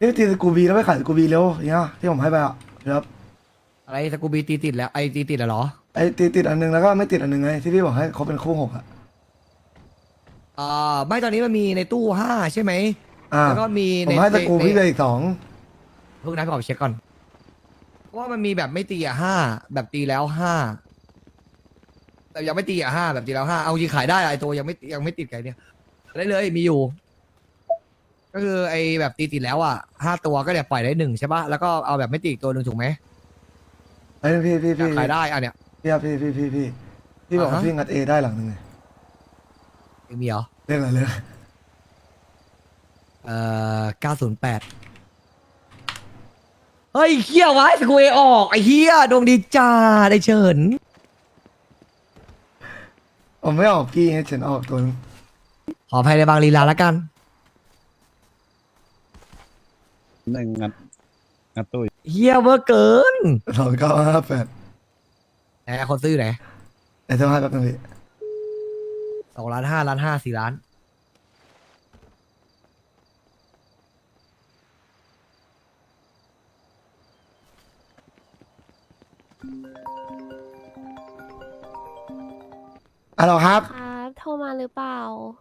นี่ตีสกูบีแล้วไปขายสกูบีเร็วอย่างเงี้ยที่ผมให้ไปอะครับอะไรสกูบีตีติดแล้วไอตีติดแล้วเหรอไอ้ตีติดอันหนึงแล้วก็ไม่ติดอันหนึงไงที่พี่บอกให้เขาเป็นคู่หกอะอ่าไม่ตอนนี้มันมีในตู้ห้าใช่ไหมอ่าแล้วก็มีผในมให้สกูในพี่ไปอีกสองพวกนั้นขอเช็คก่อนเพราะว่ามันมีแบบไม่ตีอะห้าแบบตีแล้วห้าแต่ยังไม่ตีอะห้าแบบตีแล้วห้าเอาจริงขายได้ไอตัวยังไม่ยังไม่ติดไงเนี่ยได้เลยมีอยู่ ก็คือไอแบบตีติดแล้วอะห้าตัวก็เนี่ยปล่อยได้หนึ่งใช่ปะแล้วก็เอาแบบไม่ตีอีกตัวหนึ่งถูกไหมไอ้ยพี่พี่อยาพี่กขายได้อะเนี่ย พี่ครับพี่พี่พี่พี่พี่บอกว่าอ่าฮะ พี่งัดเอได้หลังหนึ่งไงมีเหรอเรื่องอะไรเลยเอ่อเก้าศูนย์แปดเฮ้ยเฮียวะสกูเอออกไอ้เฮียดวงดีจ้าได้เชิญผมไม่ออกพี่ให้เฉินออกตัวนึงขออภัยในบางลีลาแล้วกัน หนึ่งงัดงัดตู้เฮียเวอร์เกินสองเก้าห้าแปดไหนคนซื้อไหนไอ้เท่าให้แป๊บนึงพี่สองล้านห้าล้านห้าสี่ล้าน อะเหรอครับครับโทรมาหรือเปล่า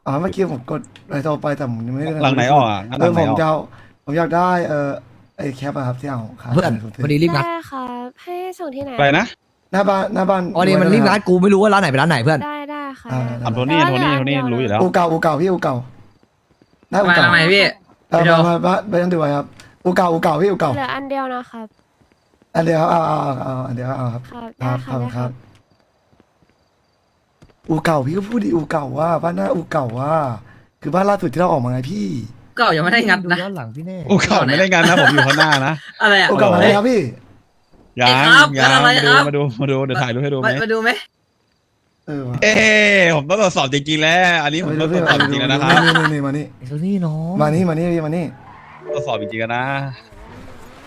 อ๋อเมื่อกี้ผมกดไปโทรไปแต่ผมยังไม่ได้หลังไหนออกอะงัดหเอลัองไหผนมออกจะเอา ผมอยากได้เออไอ้แคปอะครับที่เอาครับเพื่อนพอดีรีบนัดได้ครับให้ส่งที่ไหนอะไรนะหน้าบ้านหน้าบ้านอ๋อนี่มันรีบนัดกูไม่รู้ว่าร้านไหนเป็นร้านไหนเพื่อนได้ได้ค่ะ อ่าถามโทนี่โทนี่โทนี่รู้อยู่แล้ว อูเก่าอูเก่าพี่อูเก่าได้อูมาเก่าทำไมพี่ เออมามามาไปยังดูไว้ครับอูเก่าอูเก่าพี่อูเก่าเหลืออันเดียวนะครับ อันเดียวครับเอาเอาเอาเอาอันเดียวเอาครับครับคได้รับค่ะครับได้คค่ะรับอูเก่าพี่ก็พูดดีอูเก่าว่าบ้านหน้าอูเก่าว่า คือบ้านล่าสุดที่เราออกมาไงพี่ ก็ยังไม่ได้งัดนะ ย้อนหลังพี่แน่โอ้ข่าวไม่ได้งานนะผมอยู่ข้างหน้านะ อะไรอะอูเก่าอะไรครับพี่ยังครับยังอะไรมาดูครับมาดูมาดูเดี๋ยวถ่ายรูปให้ดูไหมมามาดูไหมเออว่ะเอ๊ะผมต้องตรวจสอบจริงๆแล้ว อันนี้ผมต้องตรวจสอบจริงๆแล้วนะครับนี่นี่นี่มานี่ไอ้ตัวนี้น้องมานี่มานี่พี่มานี่ตรวจสอบจริงๆแล้วนะ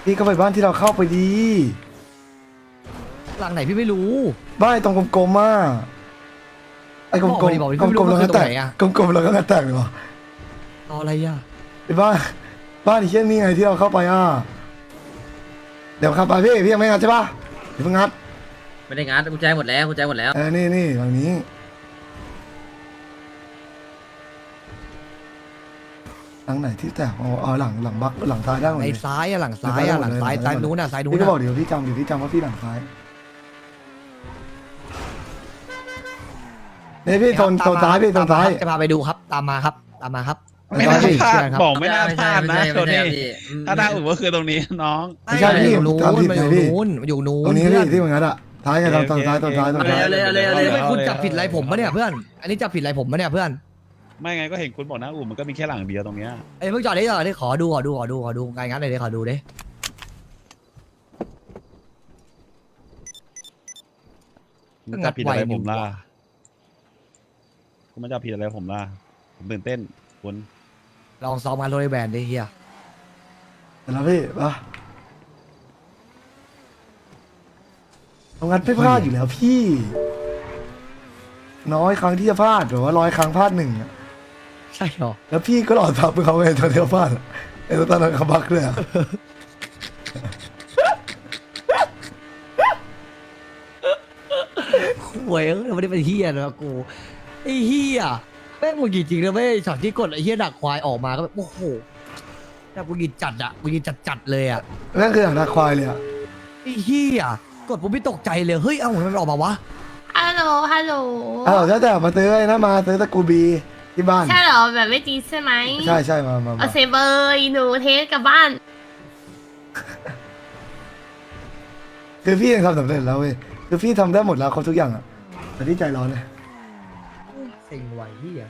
พี่ก็ไปบ้านที่เราเข้าไปดีหลังไหนพี่ไม่รู้ บ้านไอ้ตรงกลมๆอะไอ้กลมบอกมาดิบอกมาดิๆกลมๆพี่แล้วไม่รู้ก็แตกมันคือตรงไหนอะ กลมๆแล้วก็แตกเลยวะเอาอะไรอะไอ้ บ้านบ้านที่เช่นนี่ไงที่เราเข้าไปอะเดี๋ยวขับไปพี่พี่ยังไม่งัดใช่ปะเดี๋ยวเพิ่งงัดไม่ได้งัดกุญแจหมดแล้วกุญแจหมดแล้ว เออนี่นี่หลังนี้หลังไหนที่แตกอ๋ออ๋อหลังหลังบักหลังซ้ายได้หมดไอ้เลยซ้ายอะหลังซ้ายอะหลังซ้ายซ้ายนู้นอะซ้ายนู้นพี่ก็บอกอะเดี๋ยวพี่จำเดี๋ยวพี่จำว่าพี่หลังซ้ายเนี่ยพี่โซนโซนซ้ายพี่โซนซ้ายจะพาไปดูครับ ตามมาครับ ตามมาครับ ไม่น่าพี่พลาดเชื่อครับบอกไม่น่าพลาดนะไม่ตัวใช่นี้ไม่ใช่พี่ถ้าได้อุ่นก็คือตรงนี้น้องไม่ใช่พี่มันอยู่นู้ตามนผิดมันไงอยู่พี่นู้นมันอยู่นู้นตรงนี้เพื่อพี่ที่เหมือนกันอะท้ายไงตอนตอนซ้ายตอนซ้ายตอนซ้ายเอาเลยเอาเลยเอาเลยไม่คุณจับผิดอะไรผมปะเนี่ยเพื่อน อันนี้จับผิดอะไรผมปะเนี่ยเพื่อน ไม่ไงก็เห็นคุณบอกนะอุ่นมันก็มีแค่หลังเดียวตรงเนี้ยไอ้ยเพิ่งจอดได้จอดได้ขอดูขอดูขอดูขอดูการงานหน่อยดิขอดูดิมันจะผิดอะไรผมล่ะคุณมันจะผิดอะไรผมล่ะผมตื่นเต้นคุณ ลองซ้อมงานโรยแบนดิเฮียเห็นแล้วพี่ปะทำงานไม่พลาดอยู่แล้วพี่ น้อยครั้งที่จะพลาดหรือว่าร้อยครั้งพลาดหนึ่งอะใช่หรอแล้วพี่ก็หลอดทับเขาไงตอนเดียวพลาดอะไอ้ตอนนั้นเขาบักเลยอะหวยเออไม่ได้เป็นเฮียนะกูไอ้เฮีย แม่งมึงจริงๆนะไม่ช็อตที่กดไอ้เฮียดักควายออกมาก็แบบโอ้โหแต่กูยินจัดอะกูยินจัดจัดๆเลยอะนั่นคืออย่างนักควายเลยอะไอ้เฮียกดผมไม่ตกใจเลยเฮ้ยเอ้าทำไมมันออกมาวะฮัลโหล ฮัลโหล อ้าวแล้วแต่มาซื้อไอ้นะมาซื้อตะกูบีที่บ้าน ใช่เหรอ แบบไม่จีดใช่ไหมใช่ใช่มามามาเอาเซเบอร์หนูเทสกลับบ้าน คือพี่ยังทำสำเร็จแล้วเว้ยคือพี่ทำได้หมดแล้วครบทุกอย่างอะแต่ที่ใจร้อนเลยเซ็งไวเฮีย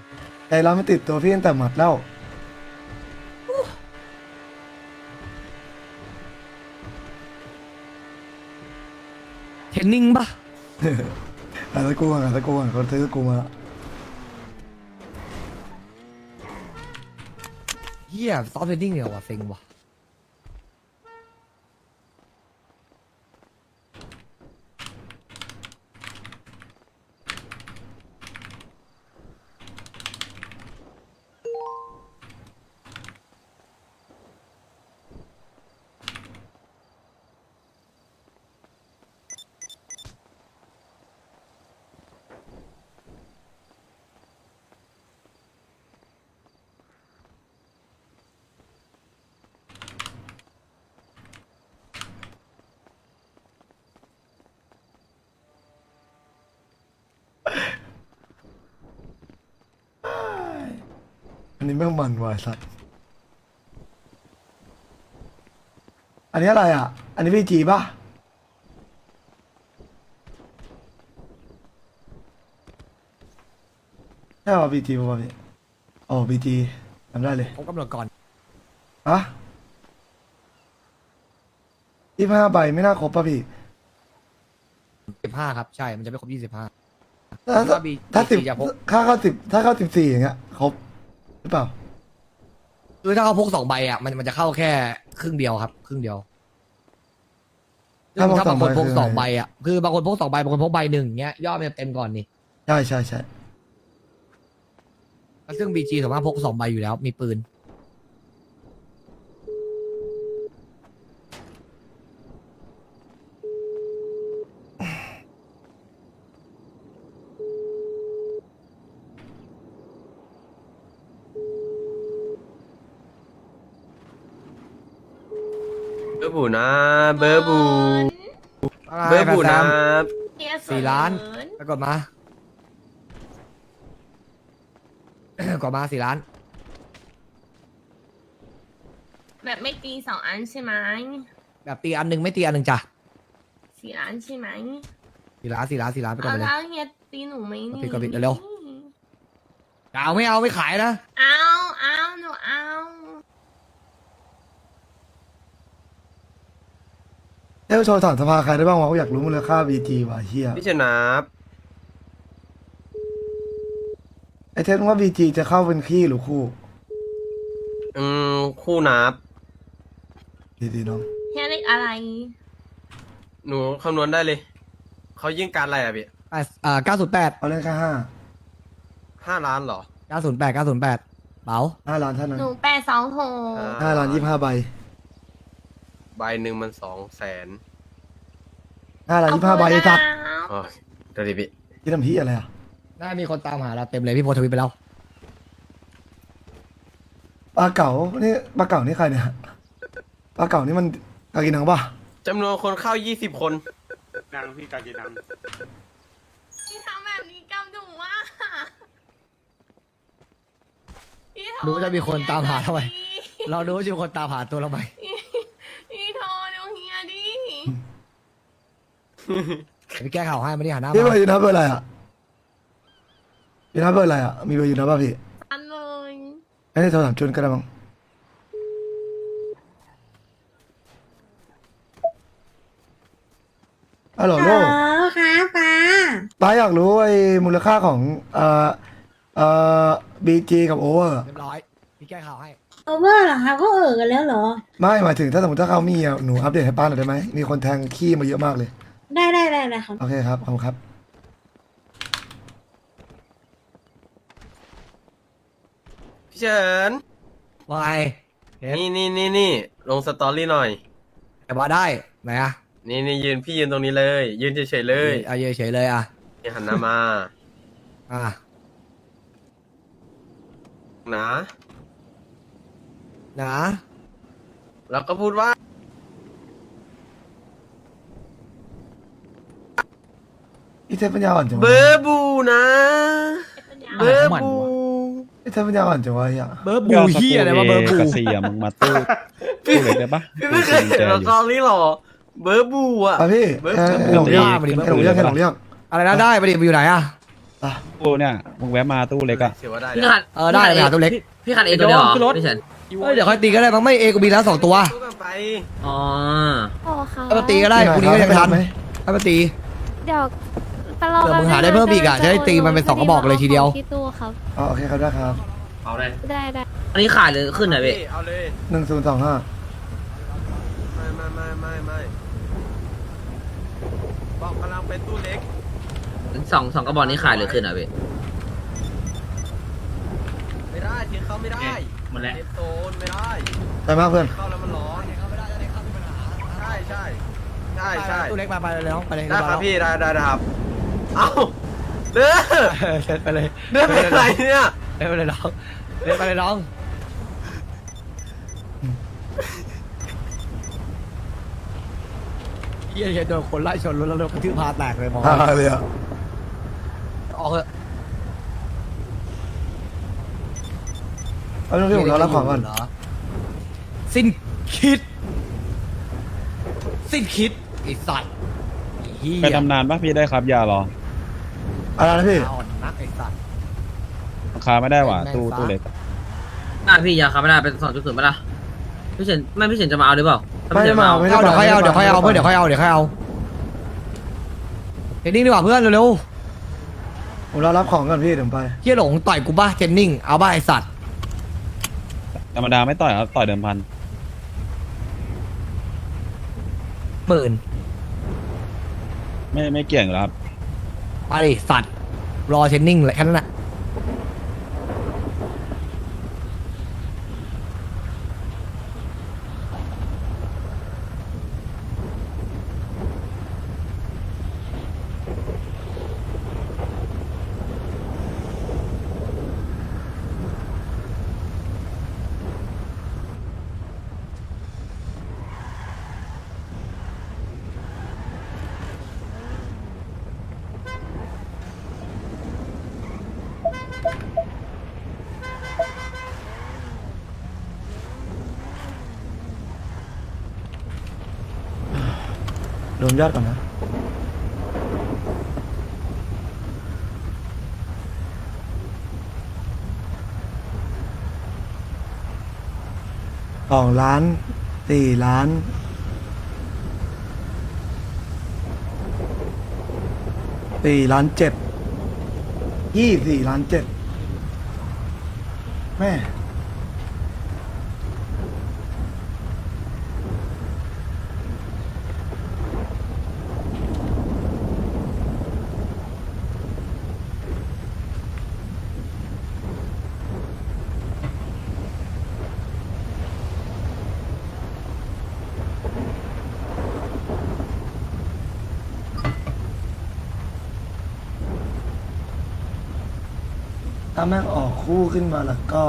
ใจร้อนไม่ติดตัวพี่ตั้งแต่หมัดแล้วเทรนนิ่งปะอะตะกูก่อนอะตะกูก่อนเขาซื้อตะกูมาแล้วเฮียซ้อมเทรนนิ่งเนี่ยว่ะเซ็งว่ะ อันนี้แม่งมันวายสัตว์อันนี้อะไรอะ อันนี้พี่จีป่ะ ใช่ป่ะพี่จีป่ะพี่โอ้พี่จีจำได้เลยผมกำหนดก่อนอะยี่ห้าใบไม่น่าครบป่ะพี่ สิบห้าครับ ใช่ มันจะไม่ครบยี่สิบห้าถ้าถ้าบีถ้าสิบจะพกถ้าเข้าสิบถ้าเข้าสิบสี่อย่างเงี้ยครบ หรือเปล่า คือถ้าเขาพกสองใบอะมันมันจะเข้าแค่ครึ่งเดียวครับ ครึ่งเดียวถ้าพกถ้าบางคนสพองกใบสองคือไงใบอะคือบางคนพกสองใบบางคนพกใบหนึ่งเงี้ยยอดมันจะเต็มก่อนนี่ใช่ใช่ใช่ซึ่งบีจีสามารถพกสองใบอยู่แล้ว มีปืน บอร์บูนะ เบอร์บู เบอร์บูนะเฮียสี่ล้านเขินปรากฏมากดมาสี่ล้าน แบบไม่ตีสองอันใช่ไหมแบบตีอันหนึ่งไม่ตีอันหนึ่งจ้ะสี่ล้านใช่ไหมสี่ล้านสี่ล้านสี่ล้านไปก่อนเอาไปเลย แล้วเฮียตีหนูไหมนี่กดปิดกดปิดเร็ว เอาไม่เอาไม่ขายนะ เอาเอาหนูเอา เอ้ยโชว์ถามสภาใครได้บ้างวะกูอยากรู้มูลค่าบีจีว่ะเฮียพี่ชนะบไอเทสว่าบีจีจะเข้าเป็นขี้หรือคู่ อืมคู่นับ ดีๆน้อง เฮียเล็กอะไร หนูคำนวณได้เลย เขายิ่งการอะไรอะพี่แปดอ่าเก้าศูนย์แปดเอาเล่นแค่ห้าห้าล้านเหรอเก้าศูนย์แปดเก้าศูนย์แปดเป๋า ห้าล้านเท่านั้นหนูแปดสองหกห้าล้านยี่สิบห้าใบ ใบหนึ่งมันสองแสนห้าล้านยี่สิบห้าใบไอ้สัตว์อ๋อเดี๋ยวดิพี่ที่ทำพี่อะไรอะน่ามีคนตามหาเราเต็มเลยพี่โพสต์ทวิตไปแล้ว ปลาเก๋านี่ปลาเก๋านี่ใครเนี่ยปลาเก๋านี่มันกากินังป่ะจำนวนคนเข้ายี่สิบคน นางพี่กากีนังพี่ทำแบบนี้กับหนูว่ะพี่โทรดูว่าจะมีคนตามหาทำไมดิเราดูว่าจะมีคนตามหาตัวเราไหมพี่ เดี๋ยวพี่แก้ข่าวให้ไม่ได้หันหน้าพี่เบอมาร์ยูนับเบอร์อะไรอะยูนับเบอร์อะไรอะ มีเบอร์ยูนับป่ะพี่อันเลยไม่ได้โทรถามจุนก็ได้มั้งฮัลโหลโลกครับป้าป้าอยากรู้ไอ้มูลค่าของเอ่อเอ่อบีจีกับโอเวอร์เรียบร้อยพี่แก้ข่าวให้ โอเวอร์เหรอครับก็เออกันแล้วเหรอ ไม่หมายถึงถ้าสมมติถ้าเขามีอะหนูอัปเดตให้ป้าหน่อยได้ไหมมีคนแทงขี้มาเยอะมากเลย ได้ได้ได้ได้ครับ โอเคครับขอบคุณครับ พี่เฉินว่าไงเห็นนี่นี่นี่นี่ลงสตอรี่หน่อย แต่ว่าได้ไหนอะนี่นี่ยืนพี่ยืนตรงนี้เลย ยืนเฉยๆเลยเอาเฉยๆเลยอะนี่หันหน้ามาอะนะ นะแล้วก็พูดว่า อีเทพปัญญาอ่อนจังเบวะอร์บูนะ เบอร์บู อีเทพปัญญาอ่อนจังวะไอ้เหี้ยเบอร์บูเฮียอะไรวะเบอร์บูกระเสียมึงมาตู้ตู้เล็กได้ปะพี่ไม่เคยเห็นสตอรี่หรอ เบอร์บูอะอะพี่เบอร์เอ่อเบอร์หลงเรียกเบอร์ให้หลงเรียกให้หลงเรียกอะไรนะได้ไปดิไปอยู่ไหนอะอะตู้เนี่ยมึงแวะมาตู้เล็กอะเสียว่าได้พี่นะขัดเออได้ไปหาตัวเล็กพี่ขัดเองตัวเดียวเหรอขึ้นรถพี่เฉินเอ้ยเดี๋ยวค่อยตีก็ได้มั้งไม่เอกูมีแล้วสองตัวสู้กันไปอ๋อโอ้ค่ะเอามาตีก็ได้พรุ่งนี้ก็ยังทันไหมให้มาตีเดี๋ยว ตลอดเผื่อมึงหาได้เพิ่มอีกอะจะได้ตีมันเป็นสองกระบอกเลยทีเดียวที่ตู้ครับ อ๋อโอเคครับได้ครับเอาเลยได้ได้อันนี้ขายหรือขึ้นหน่อยพี่เอาเลยหนึ่งศูนย์สองห้าไม่ไม่ไม่ไม่ไม่บอกกำลังเป็นตู้เล็กสองสองกระบอกนี้ขายหรือขึ้นหน่อยพี่ไม่ได้ทีเข้าไม่ได้หมดแล้วเทปโซนไม่ได้ไปมากเพื่อนเข้าแล้วมันร้อนใช่ใช่ใช่ใช่ตัวเล็กมาไปเลยน้องไปเลยได้ครับพี่ได้ได้ได้ครับ เอ้าเด้อไปเลยเด้อเป็นไรเนี่ยเดินไปเลยน้องเดินไปเลยน้องเฮียเฮียโดนคนไล่ชนรถแล้วรถกระทืบพาแตกเลยมองฮ่าเลยอะออกเถอะเอาเรื่องที่ผมรอรับของก่อนเหรสิ้นคิด สิ้นคิดไอ้สัตว์ไอ้เหี้ยไปทำนานปะพี่ได้ครับยารอ อะไรนะพี่ อ่อนนักไอ้สัตว์ ราคาไม่ได้หว่าแม่งตู้ฟ้า ตู้เล็กได้พี่ยาคาไม่ได้เป็นสองจุดศูนย์ไม่ได้พี่เฉินไม่พี่เฉินจะมาเอาหรือเปล่าถ้ไม่พี่ได้เฉินมาเอาไม่ได้เอาเดี๋ยวค่อยเอาไม่เดี๋ยวค่อยเอาไม่เพื่อนเดี๋ยวค่อยเอาเดี๋ยวค่อยเอาเทนนิ่งดีกว่าเพื่อนเร็วผมรอรับของก่อนพี่เดี๋ยวผมไป ๆเฮียหลงต่อยกูบ้าเทนนิ่งเอาบ้าไอ้สัตว์ธรรมดาไม่ต่อยครับต่อยเดิมพันหมื่นไม่ไม่เกี่ยงอยู่แล้วครับ ไปสัตว์รอเทนนิ่งเลยแค่นั้นแหละ มยอดก่อนนะสองล้านสี่ล้านสี่ล้านเจ็ดยี่สี่ล้านเจ็ดแม่ ถ้าแม่งออกคู่ขึ้นมาแล้วก็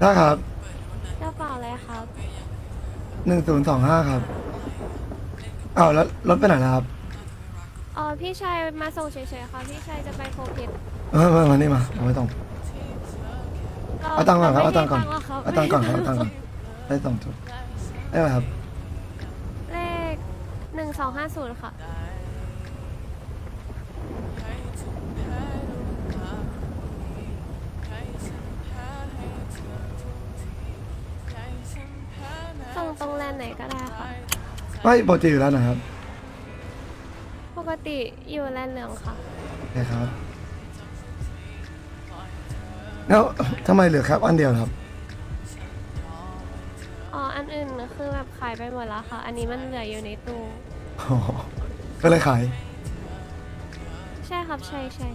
ได้ครับกระเป๋าอะไรครับหนึ่งศูนย์สองห้าครับอ้าวแล้วรถไปไหนนะครับอ๋อพี่ชายมาส่งเฉยๆค่ะพี่ชายจะไปโคเพชรเออมามานี่มาเอาไม่ต้อง เอาตังค์ก่อนครับเอาตังค์ก่อนไม่ได้เอาตังค์ก่อนครับเอาตังค์ก่อนได้สองจุดได้ไหมครับ เลขหนึ่งสองห้าศูนย์ค่ะ ไม่ปกติอยู่แล้วนะครับปกติอยู่แลนด์เหลืองค่ะโอเคครับ แล้วทำไมเหลือครับ อันเดียวครับ อ๋อ อันอื่นคือแบบขายไปหมดแล้วค่ะ อันนี้มันเหลืออยู่ในตู้อ๋อก็เลยขาย ใช่ครับ ใช่ใช่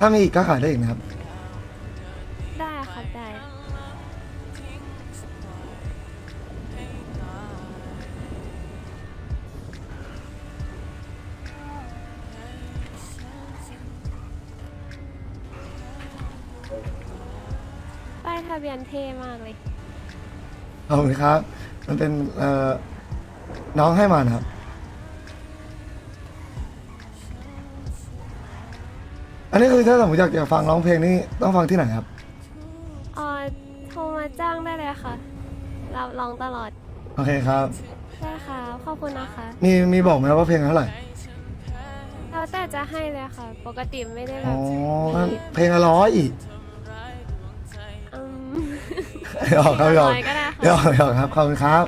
ถ้ามีอีกก็ขายได้อีกนะครับ ได้ครับได้ ทะเบียนเท่มากเลย ขอบคุณครับ มันเป็นเอ่อน้องให้มานะครับ อันนี้คือถ้าสมมติอยากจะฟังร้องเพลงนี่ต้องฟังที่ไหนครับเอ่อโทรมาจ้างได้เลยค่ะ รับร้องตลอด โอเคครับ ได้ค่ะ ขอบคุณนะคะ มีมีบอกไหมครับว่าเพลงเท่าไหร่แล้วแต่จะให้เลยค่ะ ปกติไม่ได้แบอ๋อบงั้นเพลงละร้อยอีกอืม หยอกครับหยอกร้อยก็ได้ค่ะหยอกหยอกครับขอบคุณครับ